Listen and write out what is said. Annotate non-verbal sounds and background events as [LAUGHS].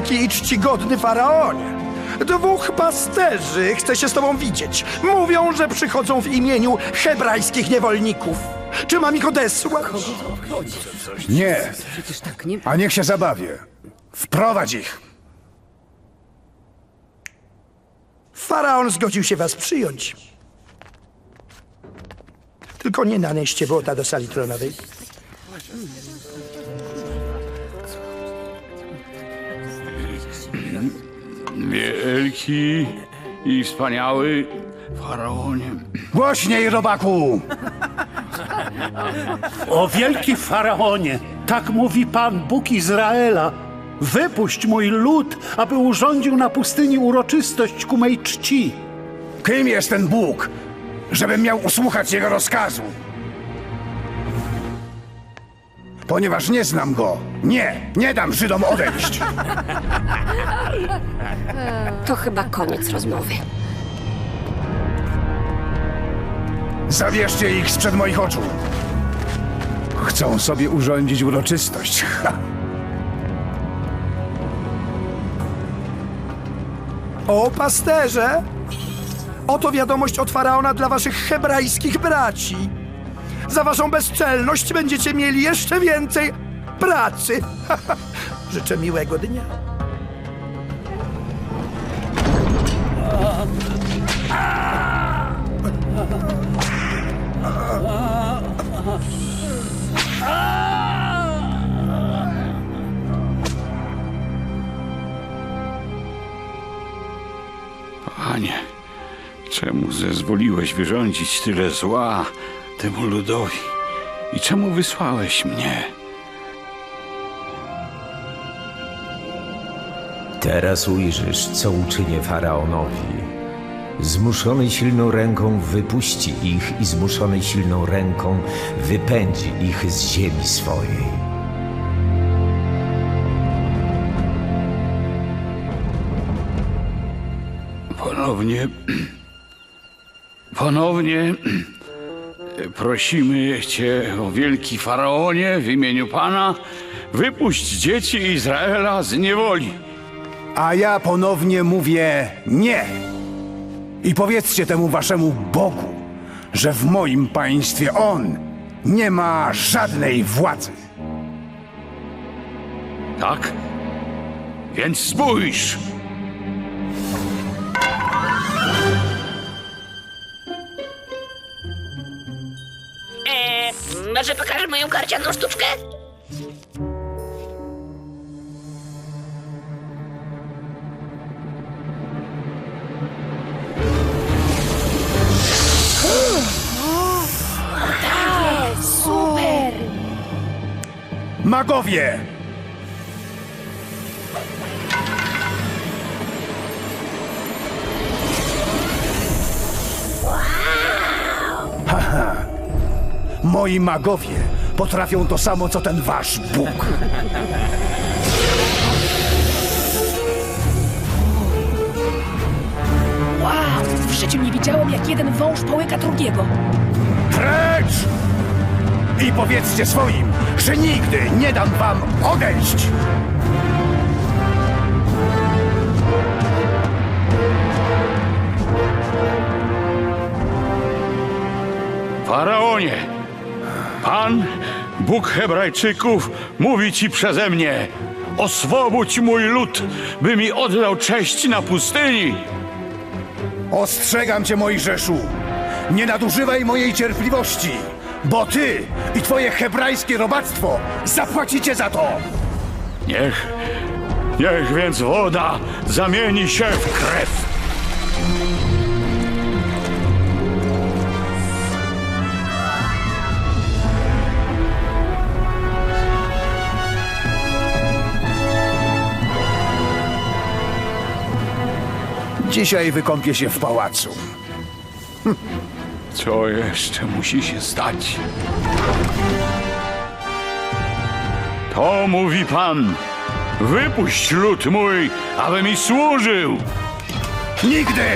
wielki i czcigodny faraonie. Dwóch pasterzy chce się z tobą widzieć. Mówią, że przychodzą w imieniu hebrajskich niewolników. Czy mam ich odesłać? Nie, Przecież tak nie... a niech się zabawię. Wprowadź ich. Faraon zgodził się was przyjąć. Tylko nie nanieście błota do sali tronowej. Wielki i wspaniały faraonie. Głośniej, robaku! O wielki faraonie, tak mówi Pan Bóg Izraela. Wypuść mój lud, aby urządził na pustyni uroczystość ku mej czci. Kim jest ten Bóg, żebym miał usłuchać jego rozkazu? Ponieważ nie znam go, nie, nie dam Żydom odejść. To chyba koniec rozmowy. Zabierzcie ich sprzed moich oczu. Chcą sobie urządzić uroczystość. [LAUGHS] Ha. O pasterze! Oto wiadomość od faraona dla waszych hebrajskich braci. Za waszą bezczelność będziecie mieli jeszcze więcej pracy. [LAUGHS] Życzę miłego dnia. Panie, czemu zezwoliłeś wyrządzić tyle zła temu ludowi? I czemu wysłałeś mnie? Teraz ujrzysz, co uczynię faraonowi. Zmuszony silną ręką wypuści ich i zmuszony silną ręką wypędzi ich z ziemi swojej. Ponownie. Ponownie. Prosimy Cię, o wielki faraonie, w imieniu Pana, wypuść dzieci Izraela z niewoli. A ja ponownie mówię nie. I powiedzcie temu waszemu Bogu, że w moim państwie On nie ma żadnej władzy. Tak? Więc spójrz! Może pokażę moją karcianą sztuczkę? Magowie! Moi magowie potrafią to samo, co ten wasz Bóg. Wow! W życiu nie widziałem, jak jeden wąż połyka drugiego. Precz! I powiedzcie swoim, że nigdy nie dam wam odejść! Faraonie! Pan, Bóg Hebrajczyków, mówi ci przeze mnie: Oswobódź mój lud, by mi oddał cześć na pustyni! Ostrzegam cię, Mojżeszu! Nie nadużywaj mojej cierpliwości, bo ty i twoje hebrajskie robactwo zapłacicie za to! Niech, niech więc woda zamieni się w krew. Dzisiaj wykąpię się w pałacu. Co jeszcze musi się stać? To mówi Pan. Wypuść lud mój, aby mi służył. Nigdy!